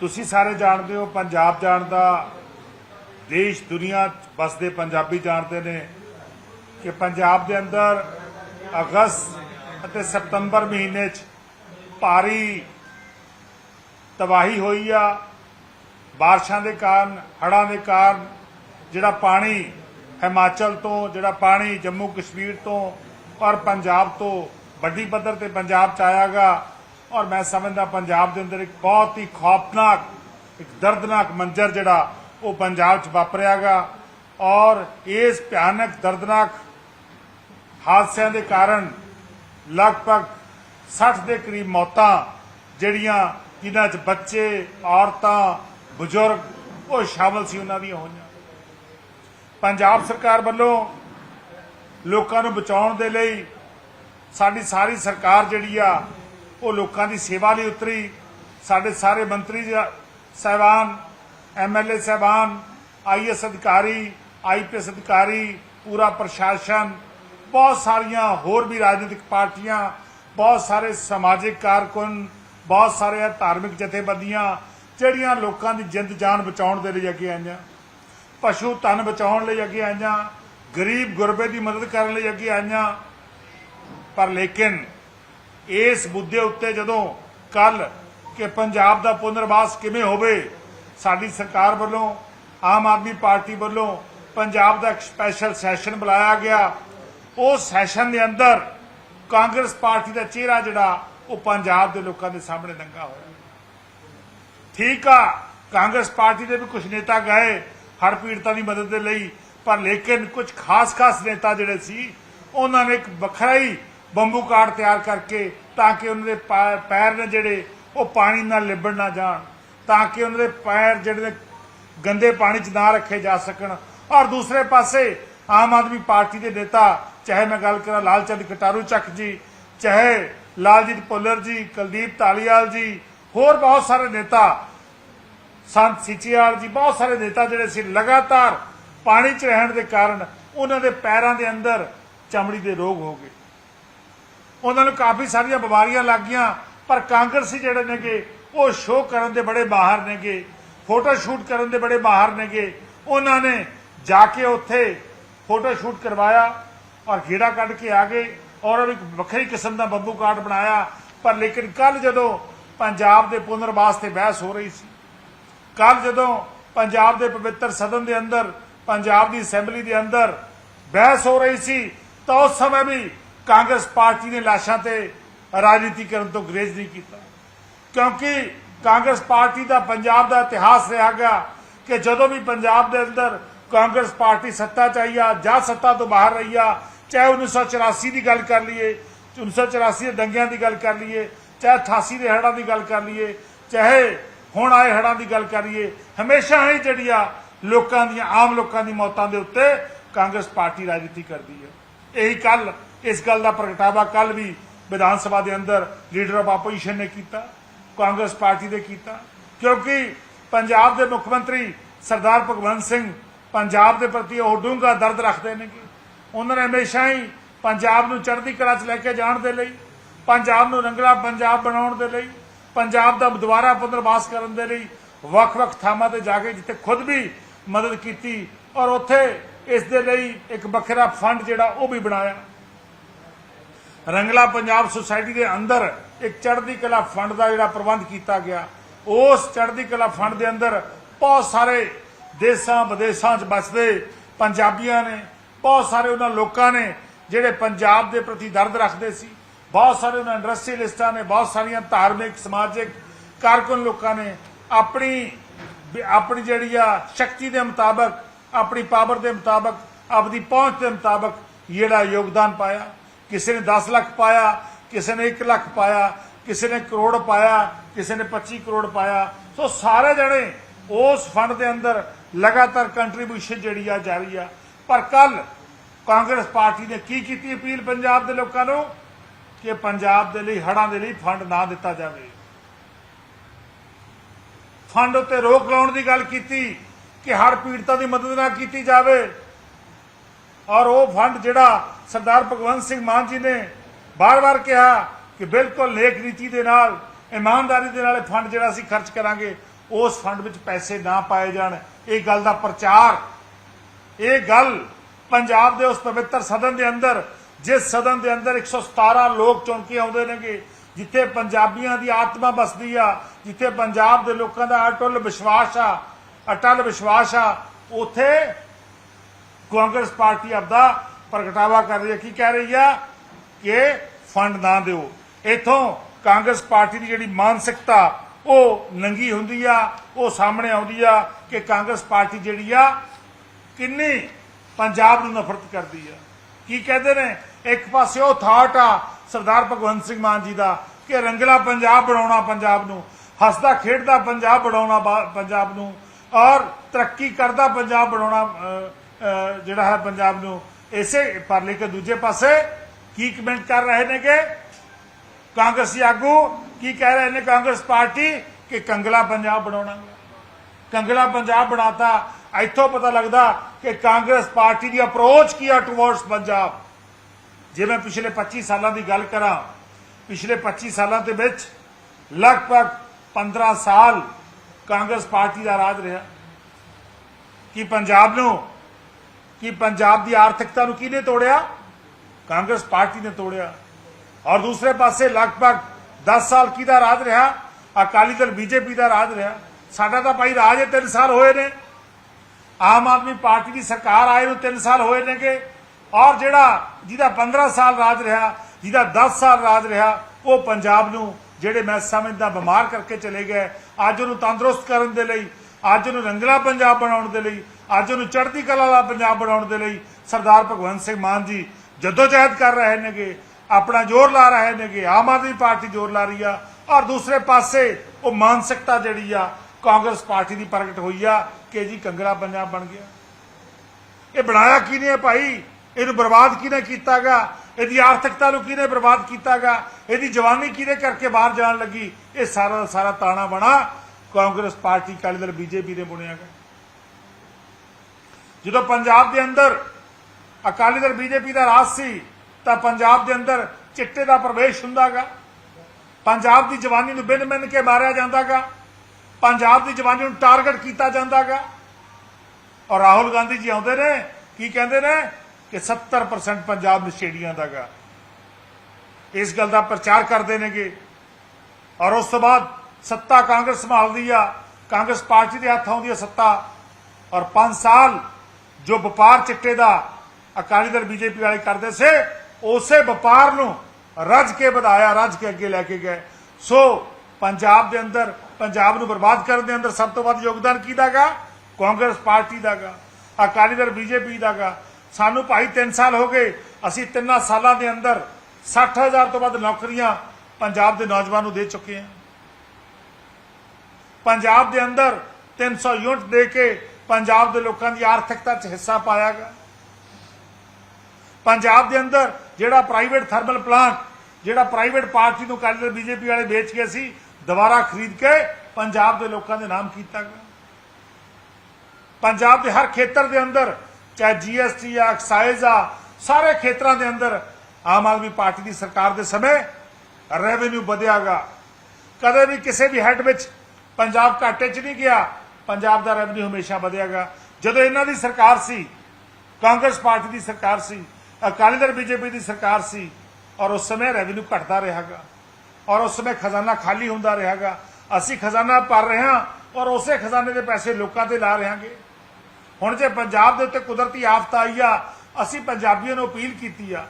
ਤੁਸੀਂ ਸਾਰੇ ਜਾਣਦੇ ਹੋ, ਪੰਜਾਬ ਜਾਣਦਾ ਦੇਸ਼, ਦੁਨੀਆ ਵਸਦੇ ਪੰਜਾਬੀ ਜਾਣਦੇ ਨੇ ਕਿ ਪੰਜਾਬ ਦੇ ਅੰਦਰ ਅਗਸਤ ਅਤੇ ਸਤੰਬਰ ਮਹੀਨੇ 'ਚ ਭਾਰੀ ਤਬਾਹੀ ਹੋਈ ਆ। ਬਾਰਿਸ਼ਾਂ ਦੇ ਕਾਰਨ, ਹੜ੍ਹਾਂ ਦੇ ਕਾਰਨ ਜਿਹੜਾ ਪਾਣੀ ਹਿਮਾਚਲ ਤੋਂ, ਜਿਹੜਾ ਪਾਣੀ ਜੰਮੂ ਕਸ਼ਮੀਰ ਤੋਂ ਔਰ ਪੰਜਾਬ ਤੋਂ ਵੱਡੀ ਪੱਧਰ ਤੇ ਪੰਜਾਬ ਚ ਆਇਆਗਾ। ਔਰ ਮੈਂ ਸਮਝਦਾ ਪੰਜਾਬ ਦੇ ਅੰਦਰ ਇੱਕ ਬਹੁਤ ਹੀ ਖੌਫਨਾਕ, ਇੱਕ ਦਰਦਨਾਕ ਮੰਜ਼ਰ ਜਿਹੜਾ ਉਹ ਪੰਜਾਬ ਚ ਵਾਪਰਿਆਗਾ। ਔਰ ਇਸ ਭਿਆਨਕ, ਦਰਦਨਾਕ ਹਾਦਸਿਆਂ ਦੇ ਕਾਰਨ ਲਗਭਗ 60 ਦੇ ਕਰੀਬ ਮੌਤਾਂ ਜਿਹੜੀਆਂ ਜਿਨ੍ਹਾਂ 'ਚ ਬੱਚੇ, ਔਰਤਾਂ, ਬਜ਼ੁਰਗ ਉਹ ਸ਼ਾਮਲ ਸੀ ਉਹਨਾਂ ਦੀਆਂ ਹੋਈਆਂ। ਪੰਜਾਬ ਸਰਕਾਰ ਵੱਲੋਂ ਲੋਕਾਂ ਨੂੰ ਬਚਾਉਣ ਦੇ ਲਈ ਸਾਡੀ ਸਾਰੀ ਸਰਕਾਰ ਜਿਹੜੀ ਆ ਉਹ ਲੋਕਾਂ ਦੀ ਸੇਵਾ ਲਈ ਉਤਰੀ। ਸਾਡੇ ਸਾਰੇ ਮੰਤਰੀ ਜ- ਸਾਹਿਬਾਨ ਐਮਐਲਏ ਸਾਹਿਬਾਨ ਆਈਐਸ ਅਧਿਕਾਰੀ ਆਈਪੀਐਸ ਅਧਿਕਾਰੀ, ਪੂਰਾ ਪ੍ਰਸ਼ਾਸਨ, ਬਹੁਤ ਸਾਰੀਆਂ ਹੋਰ ਵੀ ਰਾਜਨੀਤਿਕ ਪਾਰਟੀਆਂ, ਬਹੁਤ ਸਾਰੇ ਸਮਾਜਿਕ ਕਾਰਕੁਨ, ਬਹੁਤ ਸਾਰੇ ਧਾਰਮਿਕ ਜਥੇਬੰਦੀਆਂ, ਜਿਹੜੀਆਂ ਲੋਕਾਂ ਦੀ ਜਿੰਦ ਜਾਨ ਬਚਾਉਣ ਦੇ ਲਈ ਅੱਗੇ ਆਈਆਂ, ਪਸ਼ੂ ਧਨ ਬਚਾਉਣ ਲਈ ਅੱਗੇ ਆਈਆਂ, ਗਰੀਬ ਗੁਰਬੇ ਦੀ ਮਦਦ ਕਰਨ ਲਈ ਅੱਗੇ ਆਈਆਂ, ਪਰ ਲੇਕਿਨ ਇਸ ਮੁੱਦੇ ਉੱਤੇ ਜਦੋਂ ਕੱਲ ਕਿ ਪੰਜਾਬ ਦਾ ਪੁਨਰਵਾਸ ਕਿਵੇਂ ਹੋਵੇ, ਸਾਡੀ ਸਰਕਾਰ ਵੱਲੋਂ, ਆਮ ਆਦਮੀ ਪਾਰਟੀ ਵੱਲੋਂ ਪੰਜਾਬ ਦਾ ਇੱਕ ਸਪੈਸ਼ਲ ਸੈਸ਼ਨ ਬੁਲਾਇਆ ਗਿਆ। ਉਹ ਸੈਸ਼ਨ ਦੇ ਅੰਦਰ ਕਾਂਗਰਸ ਪਾਰਟੀ ਦਾ ਚਿਹਰਾ ਜਿਹੜਾ, ਉਹ ਪੰਜਾਬ ਦੇ ਲੋਕਾਂ ਦੇ ਸਾਹਮਣੇ ਨੰਗਾ ਹੋਇਆ। ਠੀਕ ਆ, ਕਾਂਗਰਸ ਪਾਰਟੀ ਦੇ ਵੀ ਕੁਝ ਨੇਤਾ ਗਏ, ਹੜ੍ਹ ਪੀੜਤਾਂ ਦੀ ਮਦਦ ਦੇ ਲਈ, ਪਰ ਲੇਕਿਨ ਕੁਝ ਖਾਸ-ਖਾਸ ਨੇਤਾ ਜਿਹੜੇ ਸੀ, ਉਹਨਾਂ ਨੇ ਇੱਕ ਵੱਖਰਾ ਹੀ ਬੰਬੂ ਕਾਰਡ ਤਿਆਰ ਕਰਕੇ ਤਾਂ ਕਿ ਉਹਨਾਂ ਦੇ ਪੈਰ ਨੇ ਜਿਹੜੇ ਉਹ ਪਾਣੀ ਨਾਲ ਲਿਬੜ ਨਾ ਜਾਣ, ਤਾਂ ਕਿ ਉਹਨਾਂ ਦੇ ਪੈਰ ਜਿਹੜੇ ਨੇ ਗੰਦੇ ਪਾਣੀ 'ਚ ਨਾ ਰੱਖੇ ਜਾ ਸਕਣ। ਔਰ ਦੂਸਰੇ ਪਾਸੇ ਆਮ ਆਦਮੀ ਪਾਰਟੀ ਦੇ ਨੇਤਾ, ਚਾਹੇ ਮੈਂ ਗੱਲ ਕਰਾਂ ਲਾਲਚੰਦ ਕਟਾਰੂ ਚੱਕ ਜੀ, ਚਾਹੇ ਲਾਲਜੀਤ ਭੁੱਲਰ ਜੀ, ਕੁਲਦੀਪ ਧਾਲੀਵਾਲ ਜੀ, ਹੋਰ ਬਹੁਤ ਸਾਰੇ ਨੇਤਾ, ਸੰਤ ਸਿਚਿਆਲ ਜੀ, ਬਹੁਤ ਸਾਰੇ ਨੇਤਾ ਜਿਹੜੇ ਸੀ, ਲਗਾਤਾਰ ਪਾਣੀ 'ਚ ਰਹਿਣ ਦੇ ਕਾਰਨ ਉਹਨਾਂ ਦੇ ਪੈਰਾਂ ਦੇ ਅੰਦਰ ਚਮੜੀ ਦੇ ਰੋਗ ਹੋ ਗਏ। ਉਹਨਾਂ ਨੂੰ ਕਾਫੀ ਸਾਰੀਆਂ ਬਿਮਾਰੀਆਂ ਲੱਗ ਗਈਆਂ, ਪਰ ਕਾਂਗਰਸੀ ਜਿਹੜੇ ਨੇਗੇ, ਉਹ ਸ਼ੋਅ ਕਰਨ ਦੇ ਬੜੇ ਮਾਹਰ ਨੇਗੇ ਫੋਟੋ ਸ਼ੂਟ ਕਰਨ ਦੇ ਬੜੇ ਮਾਹਰ ਨੇਗੇ। ਉਹਨਾਂ ਨੇ ਜਾ ਕੇ ਉੱਥੇ ਫੋਟੋ ਸ਼ੂਟ ਕਰਵਾਇਆ ਔਰ ਗੇੜਾ ਕੱਢ ਕੇ ਆ ਗਏ ਔਰ ਇੱਕ ਵੱਖਰੀ ਕਿਸਮ ਦਾ ਬੱਬੂ ਕਾਰਡ ਬਣਾਇਆ। ਪਰ ਲੇਕਿਨ ਕੱਲ ਜਦੋਂ ਪੰਜਾਬ ਦੇ ਪੁਨਰਵਾਸ ਤੇ ਬਹਿਸ ਹੋ ਰਹੀ ਸੀ, ਕੱਲ ਜਦੋਂ ਪੰਜਾਬ ਦੇ ਪਵਿੱਤਰ ਸਦਨ ਦੇ ਅੰਦਰ, ਪੰਜਾਬ ਦੀ ਅਸੈਂਬਲੀ ਦੇ ਅੰਦਰ ਬਹਿਸ ਹੋ ਰਹੀ ਸੀ, ਤਾਂ ਉਸ ਸਮੇਂ ਵੀ ਕਾਂਗਰਸ ਪਾਰਟੀ ਨੇ ਲਾਸ਼ਾਂ ਤੇ ਰਾਜਨੀਤੀ ਕਰਨ ਤੋਂ ਗਰੇਜ਼ ਨਹੀਂ ਕੀਤਾ। ਕਿਉਂਕਿ ਕਾਂਗਰਸ ਪਾਰਟੀ ਦਾ ਪੰਜਾਬ ਦਾ ਇਤਿਹਾਸ ਰਿਹਾ ਗਿਆ ਕਿ ਜਦੋਂ ਵੀ ਪੰਜਾਬ ਦੇ ਅੰਦਰ ਕਾਂਗਰਸ ਪਾਰਟੀ ਸੱਤਾ 'ਚ ਆਈ ਆ ਜਾਂ ਸੱਤਾ ਤੋਂ ਬਾਹਰ ਰਹੀ ਆ, ਚਾਹੇ 1984 ਦੀ ਗੱਲ ਕਰ ਲਈਏ 1984 ਦੇ ਦੰਗਿਆਂ ਦੀ ਗੱਲ ਕਰ ਲਈਏ, ਚਾਹੇ 88 ਦੇ ਹੜਾਂ ਦੀ ਗੱਲ ਕਰ ਲਈਏ, ਚਾਹੇ ਹੁਣ ਆਏ ਹੜਾਂ ਦੀ ਗੱਲ ਕਰੀਏ ਹਮੇਸ਼ਾ ਹੀ ਜਿਹੜੀ ਆ ਲੋਕਾਂ ਦੀਆਂ, ਆਮ ਲੋਕਾਂ ਦੀ ਮੌਤਾਂ ਦੇ ਉੱਤੇ ਕਾਂਗਰਸ ਪਾਰਟੀ ਰਾਜਨੀਤੀ ਕਰਦੀ ਹੈ ਇਹੀ ਕੱਲ ਇਸ ਗੱਲ ਦਾ ਪ੍ਰਗਟਾਵਾ ਕੱਲ ਵੀ ਵਿਧਾਨ ਸਭਾ ਦੇ ਅੰਦਰ ਲੀਡਰ ਆਫ ਆਪੋਜੀਸ਼ਨ ਨੇ ਕੀਤਾ, ਕਾਂਗਰਸ ਪਾਰਟੀ ਨੇ ਕੀਤਾ, ਕਿਉਂਕਿ ਪੰਜਾਬ ਦੇ ਮੁੱਖ ਮੰਤਰੀ ਸਰਦਾਰ ਭਗਵੰਤ ਸਿੰਘ ਪੰਜਾਬ ਦੇ ਪ੍ਰਤੀ ਉਹ ਡੂੰਘਾ ਦਰਦ ਰੱਖਦੇ ਨੇ ਕਿ ਉਹਨਾਂ ਨੇ ਹਮੇਸ਼ਾ ਹੀ ਪੰਜਾਬ ਨੂੰ ਚੜ੍ਹਦੀ ਕਲਾ 'ਚ ਲੈ ਕੇ ਜਾਣ ਦੇ ਲਈ, ਪੰਜਾਬ ਨੂੰ ਰੰਗਲਾ ਪੰਜਾਬ ਬਣਾਉਣ ਦੇ ਲਈ, ਪੰਜਾਬ ਦਾ ਦੁਬਾਰਾ ਪੁਨਰਵਾਸ ਕਰਨ ਦੇ ਲਈ ਵੱਖ-ਵੱਖ ਥਾਵਾਂ ਤੇ ਜਾ ਕੇ ਜਿੱਥੇ ਖੁਦ ਵੀ ਮਦਦ ਕੀਤੀ ਔਰ ਉੱਥੇ ਇਸ ਦੇ ਲਈ ਇੱਕ ਵੱਖਰਾ ਫੰਡ ਜਿਹੜਾ ਉਹ ਵੀ ਬਣਾਇਆ। ਰੰਗਲਾ ਪੰਜਾਬ ਸੁਸਾਇਟੀ ਦੇ ਅੰਦਰ ਇੱਕ ਚੜ੍ਹਦੀ ਕਲਾ ਫੰਡ ਦਾ ਜਿਹੜਾ ਪ੍ਰਬੰਧ ਕੀਤਾ ਗਿਆ, ਉਸ ਚੜ੍ਹਦੀ ਕਲਾ ਫੰਡ ਦੇ ਅੰਦਰ ਬਹੁਤ ਸਾਰੇ ਦੇਸ਼ਾਂ ਵਿਦੇਸ਼ਾਂ 'ਚ ਬਸਦੇ ਪੰਜਾਬੀਆਂ ਨੇ, ਬਹੁਤ ਸਾਰੇ ਉਹਨਾਂ ਲੋਕਾਂ ਨੇ ਜਿਹੜੇ ਪੰਜਾਬ ਦੇ ਪ੍ਰਤੀ ਦਰਦ ਰੱਖਦੇ ਸੀ, ਬਹੁਤ ਸਾਰੇ ਉਹਨਾਂ ਇੰਡਸਟਰੀਅਲਿਸਟਾਂ ਨੇ, ਬਹੁਤ ਸਾਰੀਆਂ ਧਾਰਮਿਕ, ਸਮਾਜਿਕ ਕਾਰਕੁਨ ਲੋਕਾਂ ਨੇ ਆਪਣੀ ਆਪਣੀ ਜਿਹੜੀ ਆ ਸ਼ਕਤੀ ਦੇ ਮੁਤਾਬਕ, ਆਪਣੀ ਪਾਵਰ ਦੇ ਮੁਤਾਬਕ, ਆਪਦੀ ਪਹੁੰਚ ਦੇ ਮੁਤਾਬਕ ਜਿਹੜਾ ਯੋਗਦਾਨ ਪਾਇਆ। ਕਿਸੇ ਨੇ 10 ਲੱਖ ਪਾਇਆ, ਕਿਸੇ ਨੇ 1 ਲੱਖ ਪਾਇਆ, ਕਿਸੇ ਨੇ ਕਰੋੜ ਪਾਇਆ, ਕਿਸੇ ਨੇ 25 ਕਰੋੜ ਪਾਇਆ। ਸੋ ਸਾਰੇ ਜਣੇ ਉਸ ਫੰਡ ਦੇ ਅੰਦਰ ਲਗਾਤਾਰ ਕੰਟਰੀਬਿਊਸ਼ਨ ਜਿਹੜੀ ਆ ਜਾਰੀ ਆ। ਪਰ ਕੱਲ ਕਾਂਗਰਸ ਪਾਰਟੀ ਨੇ ਕੀ ਕੀਤੀ ਅਪੀਲ ਪੰਜਾਬ ਦੇ ਲੋਕਾਂ ਨੂੰ? ਕਿ ਪੰਜਾਬ ਦੇ ਲਈ ਹੜਾਂ ਦੇ ਲਈ ਫੰਡ ਨਾ ਦਿੱਤਾ ਜਾਵੇ। ਫੰਡ ਉੱਤੇ ਰੋਕ ਲਾਉਣ ਦੀ ਗੱਲ ਕੀਤੀ, ਕਿ ਹੜ੍ਹ ਪੀੜਤਾਂ ਦੀ ਮਦਦ ਨਾ ਕੀਤੀ ਜਾਵੇ। ਔਰ ਉਹ ਫੰਡ ਜਿਹੜਾ ਸਰਦਾਰ ਭਗਵੰਤ ਸਿੰਘ ਮਾਨ ਜੀ ਨੇ ਬਾਰ-ਬਾਰ ਕਿਹਾ ਕਿ ਬਿਲਕੁਲ ਨੇਕ ਨੀਤੀ ਦੇ ਨਾਲ, ਇਮਾਨਦਾਰੀ ਦੇ ਨਾਲ ਇਹ ਫੰਡ ਜਿਹੜਾ ਅਸੀਂ ਖਰਚ ਕਰਾਂਗੇ, ਉਸ ਫੰਡ ਵਿੱਚ ਪੈਸੇ ਨਾ ਪਾਏ ਜਾਣ। ਇਹ ਗੱਲ ਦਾ ਪ੍ਰਚਾਰ, ਇਹ ਗੱਲ ਪੰਜਾਬ ਦੇ ਉਸ ਪਵਿੱਤਰ ਸਦਨ ਦੇ ਅੰਦਰ, ਜਿਸ ਸਦਨ ਦੇ ਅੰਦਰ 117 ਲੋਕ ਚੁਣ ਕੇ ਆਉਂਦੇ ਨੇਗੇ, ਜਿੱਥੇ ਪੰਜਾਬੀਆਂ ਦੀ ਆਤਮਾ ਬਸਦੀ ਆ, ਜਿੱਥੇ ਪੰਜਾਬ ਦੇ ਲੋਕਾਂ ਦਾ ਅਟੁੱਲ ਵਿਸ਼ਵਾਸ ਆ, ਅਟਲ ਵਿਸ਼ਵਾਸ ਆ, ਉਥੇ ਕਾਂਗਰਸ ਪਾਰਟੀ ਆਪਦਾ ਪ੍ਰਗਟਾਵਾ ਕਰ ਰਹੀ ਹੈ। ਕੀ ਕਹਿ ਰਹੀ ਆ? ਕਿ ਫੰਡ ਨਾ ਦਿਓ। ਇਥੋਂ ਕਾਂਗਰਸ ਪਾਰਟੀ ਦੀ ਜਿਹੜੀ ਮਾਨਸਿਕਤਾ, ਉਹ ਨੰਗੀ ਹੁੰਦੀ ਆ, ਉਹ ਸਾਹਮਣੇ ਆਉਂਦੀ ਆ ਕਿ ਕਾਂਗਰਸ ਪਾਰਟੀ ਜਿਹੜੀ ਆ, ਕਿੰਨੀ ਪੰਜਾਬ ਨੂੰ ਨਫ਼ਰਤ ਕਰਦੀ ਆ। ਕੀ ਕਹਿੰਦੇ ਨੇ? ਇੱਕ ਪਾਸੇ ਉਹ ਥਾਟ ਆ ਸਰਦਾਰ ਭਗਵੰਤ ਸਿੰਘ ਮਾਨ ਜੀ ਦਾ ਕਿ ਰੰਗਲਾ ਪੰਜਾਬ ਬਣਾਉਣਾ ਪੰਜਾਬ ਨੂੰ, ਹੱਸਦਾ ਖੇਡਦਾ ਪੰਜਾਬ ਬਣਾਉਣਾ ਪੰਜਾਬ ਨੂੰ, ਔਰ ਤਰੱਕੀ ਕਰਦਾ ਪੰਜਾਬ ਬਣਾਉਣਾ ਜਿਹੜਾ ਹੈ ਪੰਜਾਬ ਨੂੰ ਇਸੇ ਪਰ ਕੇ ਦੂਜੇ ਪਾਸੇ ਕੀ ਕਮੈਂਟ ਕਰ ਰਹੇ ਨੇ ਕਿ ਕਾਂਗਰਸੀ ਆਗੂ ਕੀ ਕਹਿ ਰਹੇ ਨੇ? ਕਾਂਗਰਸ ਪਾਰਟੀ ਕਿ ਕੰਗਲਾ ਪੰਜਾਬ ਬਣਾਉਣਾ ਕੰਗਲਾ ਪੰਜਾਬ ਬਣਾਤਾ, ਇੱਥੋਂ ਪਤਾ ਲੱਗਦਾ ਕਿ ਕਾਂਗਰਸ ਪਾਰਟੀ ਦੀ ਅਪਰੋਚ ਕੀ ਆ ਟੁਵਰਡਸ ਪੰਜਾਬ। ਜੇ ਮੈਂ ਪਿਛਲੇ 25 ਸਾਲਾਂ ਦੀ ਗੱਲ ਕਰਾਂ, ਪਿਛਲੇ 25 ਸਾਲਾਂ ਦੇ ਵਿੱਚ ਲਗਭਗ 15 ਸਾਲ ਕਾਂਗਰਸ ਪਾਰਟੀ ਦਾ ਰਾਜ ਰਿਹਾ। ਕਿ ਪੰਜਾਬ ਨੂੰ ਕਿ ਪੰਜਾਬ ਦੀ ਆਰਥਿਕਤਾ ਨੂੰ ਕਿਹਨੇ ਤੋੜਿਆ? ਕਾਂਗਰਸ ਪਾਰਟੀ ਨੇ ਤੋੜਿਆ। ਔਰ ਦੂਸਰੇ ਪਾਸੇ ਲਗਭਗ 10 ਸਾਲ ਕਿਹਦਾ ਰਾਜ ਰਿਹਾ? ਅਕਾਲੀ ਦਲ ਬੀਜੇਪੀ ਦਾ ਰਾਜ ਰਿਹਾ। ਸਾਡਾ ਤਾਂ ਭਾਈ ਰਾਜ ਇਹ 3 ਸਾਲ ਹੋਏ ਨੇ। ਆਮ ਆਦਮੀ ਪਾਰਟੀ ਦੀ ਸਰਕਾਰ ਆਏ ਨੂੰ 3 ਸਾਲ ਹੋਏ ਨੇਗੇ। ਔਰ ਜਿਹੜਾ ਜਿਹਦਾ 15 ਸਾਲ ਰਾਜ ਰਿਹਾ, ਜਿਹਦਾ 10 ਸਾਲ ਰਾਜ ਰਿਹਾ, ਉਹ ਪੰਜਾਬ ਨੂੰ ਜਿਹੜੇ ਮੈਂ ਸਮਝਦਾ ਬਿਮਾਰ ਕਰਕੇ ਚਲੇ ਗਏ। ਅੱਜ ਉਹਨੂੰ ਤੰਦਰੁਸਤ ਕਰਨ ਦੇ ਲਈ, ਅੱਜ ਉਹਨੂੰ ਰੰਗਲਾ ਪੰਜਾਬ ਬਣਾਉਣ ਦੇ ਲਈ ਅੱਜ ਉਹਨੂੰ ਚੜ੍ਹਦੀ ਕਲਾ ਵਾਲਾ ਪੰਜਾਬ ਬਣਾਉਣ ਦੇ ਲਈ ਸਰਦਾਰ ਭਗਵੰਤ ਸਿੰਘ ਮਾਨ ਜੀ ਜਦੋਜਹਿਦ ਕਰ ਰਹੇ ਨੇਗੇ, ਆਪਣਾ ਜ਼ੋਰ ਲਾ ਰਹੇ ਨੇਗੇ, ਆਮ ਆਦਮੀ ਪਾਰਟੀ ਜ਼ੋਰ ਲਾ ਰਹੀ ਆ, ਔਰ ਦੂਸਰੇ ਪਾਸੇ ਉਹ ਮਾਨਸਿਕਤਾ ਜਿਹੜੀ ਆ, ਕਾਂਗਰਸ ਪਾਰਟੀ ਦੀ ਪ੍ਰਗਟ ਹੋਈ ਆ, ਕਿ ਜੀ ਕੰਗਰਾ ਪੰਜਾਬ ਬਣ ਗਿਆ। ਇਹ ਬਣਾਇਆ ਕਿਹਨੇ ਹੈ ਭਾਈ? ਇਹਨੂੰ ਬਰਬਾਦ ਕਿਹਨੇ ਕੀਤਾਗਾ? ਇਹਦੀ ਆਰਥਿਕਤਾ ਨੂੰ ਕਿਹਨੇ ਬਰਬਾਦ ਕੀਤਾਗਾ? ਇਹਦੀ ਜਵਾਨੀ ਕਿਹਦੇ ਕਰਕੇ ਬਾਹਰ ਜਾਣ ਲੱਗੀ? ਇਹ ਸਾਰਾ ਦਾ ਸਾਰਾ ਤਾਣਾ ਬਣਾ Congress party Akali Dal, BJP ਦੇ ਬੁਣਿਆਗਾ ਜਦੋਂ ਪੰਜਾਬ ਦੇ ਅੰਦਰ ਅਕਾਲੀ ਦਲ ਬੀਜੇਪੀ ਦਾ ਰਾਜ ਸੀ, ਤਾਂ ਪੰਜਾਬ ਦੇ ਅੰਦਰ ਚਿੱਟੇ ਦਾ ਪ੍ਰਵੇਸ਼ ਹੁੰਦਾਗਾ। ਪੰਜਾਬ ਦੀ ਜਵਾਨੀ ਨੂੰ ਬਿਨ ਬਿਨ ਕੇ ਮਾਰਿਆ ਜਾਂਦਾਗਾ। ਪੰਜਾਬ ਦੀ ਜਵਾਨੀ ਨੂੰ ਟਾਰਗੇਟ ਕੀਤਾ ਜਾਂਦਾਗਾ। ਔਰ ਰਾਹੁਲ ਗਾਂਧੀ ਜੀ ਆਉਂਦੇ ਨੇ, ਕੀ ਕਹਿੰਦੇ ਨੇ? ਕਿ 70% ਪੰਜਾਬ ਨਸ਼ੇੜੀਆਂ ਦਾਗਾ। ਇਸ ਗੱਲ ਦਾ ਪ੍ਰਚਾਰ ਕਰਦੇ ਨੇਗੇ। ਔਰ ਉਸ ਤੋਂ ਬਾਅਦ ਸੱਤਾ ਕਾਂਗਰਸ ਸੰਭਾਲਦੀ ਆ। ਕਾਂਗਰਸ ਪਾਰਟੀ ਦੇ ਹੱਥ ਆਉਂਦੀ ਆ ਸੱਤਾ। ਔਰ 5 ਸਾਲ ਜੋ ਵਪਾਰ ਚਿੱਟੇ ਦਾ ਅਕਾਲੀ ਦਲ ਬੀਜੇਪੀ ਵਾਲੇ ਕਰਦੇ ਸੀ, ਉਸੇ ਵਪਾਰ ਨੂੰ ਰੱਜ ਕੇ ਵਧਾਇਆ, ਰੱਜ ਕੇ ਅੱਗੇ ਲੈ ਕੇ ਗਏ। ਸੋ ਪੰਜਾਬ ਦੇ ਅੰਦਰ, ਪੰਜਾਬ ਨੂੰ ਬਰਬਾਦ ਕਰਨ ਦੇ ਅੰਦਰ ਸਭ ਤੋਂ ਵੱਧ ਯੋਗਦਾਨ ਕਿਹਦਾਗਾ ਕਾਂਗਰਸ ਪਾਰਟੀ ਦਾਗਾ ਅਕਾਲੀ ਦਲ ਬੀਜੇਪੀ ਦਾਗਾ ਸਾਨੂੰ ਭਾਈ 3 ਸਾਲ ਹੋ ਗਏ, ਅਸੀਂ ਤਿੰਨਾਂ ਸਾਲਾਂ ਦੇ ਅੰਦਰ 60000 ਤੋਂ ਵੱਧ ਨੌਕਰੀਆਂ ਪੰਜਾਬ ਦੇ ਨੌਜਵਾਨ ਨੂੰ ਦੇ ਚੁੱਕੇ ਹਾਂ। ਪੰਜਾਬ ਦੇ ਅੰਦਰ 300 ਯੂਨਿਟ ਦੇ ਕੇ ਪੰਜਾਬ ਦੇ ਲੋਕਾਂ ਦੀ ਆਰਥਿਕਤਾ 'ਚ ਹਿੱਸਾ ਪਾਇਆ ਪਾਇਆਗਾ ਪੰਜਾਬ ਦੇ ਅੰਦਰ ਜਿਹੜਾ ਪ੍ਰਾਈਵੇਟ ਥਰਮਲ ਪਲਾਂਟ ਜਿਹੜਾ ਪ੍ਰਾਈਵੇਟ ਪਾਰਟੀ ਨੂੰ ਕੱਲ ਬੀਜੇਪੀ ਵਾਲੇ ਵੇਚ ਕੇ ਸੀ, ਦੁਬਾਰਾ ਖਰੀਦ ਕੇ ਪੰਜਾਬ ਦੇ ਲੋਕਾਂ ਦੇ ਨਾਮ ਕੀਤਾ ਗਿਆ। ਪੰਜਾਬ ਦੇ ਹਰ ਖੇਤਰ ਦੇ ਅੰਦਰ, ਚਾਹੇ ਜੀਐਸਟੀ ਆ ਐਕਸਾਈਜ਼ ਆ, ਸਾਰੇ ਖੇਤਰਾਂ ਦੇ ਅੰਦਰ ਆਮ ਆਦਮੀ ਪਾਰਟੀ ਦੀ ਸਰਕਾਰ ਦੇ ਸਮੇਂ ਰੈਵਨਿਊ ਵਧਿਆਗਾ ਕਦੇ ਵੀ ਕਿਸੇ ਵੀ ਹੈਡ ਵਿੱਚ ਪੰਜਾਬ ਘਾਟੇ 'ਚ ਨਹੀਂ ਗਿਆ। ਪੰਜਾਬ ਦਾ ਰੈਵਨਿਊ ਹਮੇਸ਼ਾ ਵਧਿਆਗਾ। ਜਦੋਂ ਇਹਨਾਂ ਦੀ ਸਰਕਾਰ ਸੀ, ਕਾਂਗਰਸ ਪਾਰਟੀ ਦੀ ਸਰਕਾਰ ਸੀ, ਅਕਾਲੀ ਦਲ ਬੀਜੇਪੀ ਦੀ ਸਰਕਾਰ ਸੀ, ਔਰ ਉਸ ਸਮੇਂ ਰੈਵਨਿਊ ਘਟਦਾ ਰਿਹਾਗਾ। ਔਰ ਉਸ ਸਮੇਂ ਖਜ਼ਾਨਾ ਖਾਲੀ ਹੁੰਦਾ ਰਿਹਾਗਾ। ਅਸੀਂ ਖਜ਼ਾਨਾ ਭਰ ਰਹੇ ਹਾਂ ਔਰ ਉਸੇ ਖਜ਼ਾਨੇ ਦੇ ਪੈਸੇ ਲੋਕਾਂ ਤੇ ਲਾ ਰਹਾਂਗੇ। ਹੁਣ ਜੇ ਪੰਜਾਬ ਦੇ ਉੱਤੇ ਕੁਦਰਤੀ ਆਫਤ ਆਈ ਆ, ਅਸੀਂ ਪੰਜਾਬੀਆਂ ਨੂੰ ਅਪੀਲ ਕੀਤੀ ਆ,